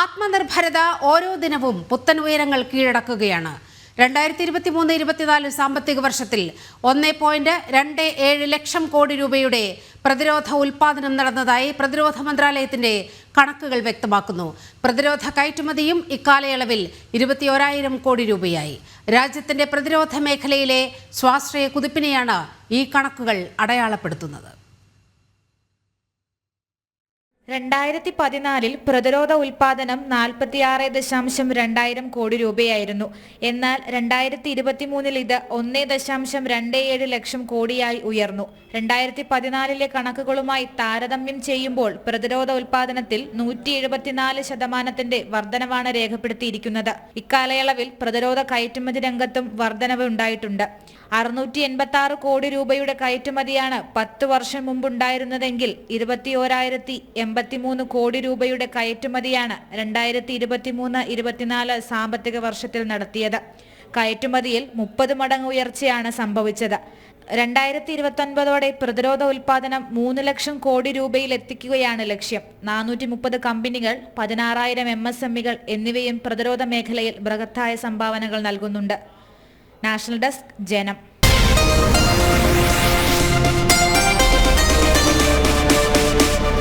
ആത്മനിർഭരത ഓരോ ദിനവും പുത്തൻ ഉയരങ്ങൾ കീഴടക്കുകയാണ്. രണ്ടായിരത്തി ഇരുപത്തി മൂന്ന് ഇരുപത്തിനാല് സാമ്പത്തിക വർഷത്തിൽ ഒന്ന് പോയിന്റ് രണ്ട് ഏഴ് ലക്ഷം കോടി രൂപയുടെ പ്രതിരോധ ഉൽപാദനം നടന്നതായി പ്രതിരോധ മന്ത്രാലയത്തിന്റെ കണക്കുകൾ വ്യക്തമാക്കുന്നു. പ്രതിരോധ കയറ്റുമതിയും ഇക്കാലയളവിൽ ഇരുപത്തിയോരായിരം കോടി രൂപയായി. രാജ്യത്തിന്റെ പ്രതിരോധ മേഖലയിലെ സ്വാശ്രയ കുതിപ്പിനെയാണ് ഈ കണക്കുകൾ അടയാളപ്പെടുത്തുന്നത്. രണ്ടായിരത്തി പതിനാലിൽ പ്രതിരോധ ഉൽപാദനം നാൽപ്പത്തിയാറ് ദശാംശം രണ്ടായിരം കോടി രൂപയായിരുന്നു. എന്നാൽ രണ്ടായിരത്തി ഇരുപത്തിമൂന്നിൽ ഇത് ഒന്നേ ദശാംശം രണ്ട് ഏഴ് ലക്ഷം കോടിയായി ഉയർന്നു. രണ്ടായിരത്തി പതിനാലിലെ കണക്കുകളുമായി താരതമ്യം ചെയ്യുമ്പോൾ പ്രതിരോധ ഉൽപാദനത്തിൽ നൂറ്റി എഴുപത്തിനാല് ശതമാനത്തിന്റെ വർധനവാണ് രേഖപ്പെടുത്തിയിരിക്കുന്നത്. ഇക്കാലയളവിൽ പ്രതിരോധ കയറ്റുമതി രംഗത്തും വർധനവ് ഉണ്ടായിട്ടുണ്ട് അറുന്നൂറ്റി എൺപത്തി ആറ് കോടി രൂപയുടെ കയറ്റുമതിയാണ് പത്ത് വർഷം മുമ്പുണ്ടായിരുന്നതെങ്കിൽ ഇരുപത്തിയോരായിരത്തി എൺപത്തിമൂന്ന് കോടി രൂപയുടെ കയറ്റുമതിയാണ് രണ്ടായിരത്തി ഇരുപത്തിമൂന്ന് ഇരുപത്തിനാല് സാമ്പത്തിക വർഷത്തിൽ നടത്തിയത്. കയറ്റുമതിയിൽ മുപ്പത് മടങ്ങ് ഉയർച്ചയാണ് സംഭവിച്ചത്. രണ്ടായിരത്തി ഇരുപത്തൊൻപതോടെ പ്രതിരോധ ഉൽപാദനം മൂന്ന് ലക്ഷം കോടി രൂപയിൽ എത്തിക്കുകയാണ് ലക്ഷ്യം. നാനൂറ്റി മുപ്പത് കമ്പനികൾ പതിനാറായിരം എം എസ് എമ്മികൾ എന്നിവയും പ്രതിരോധ മേഖലയിൽ ബൃഹത്തായ സംഭാവനകൾ നൽകുന്നുണ്ട്. നാഷണൽ ഡെസ്ക് ജനം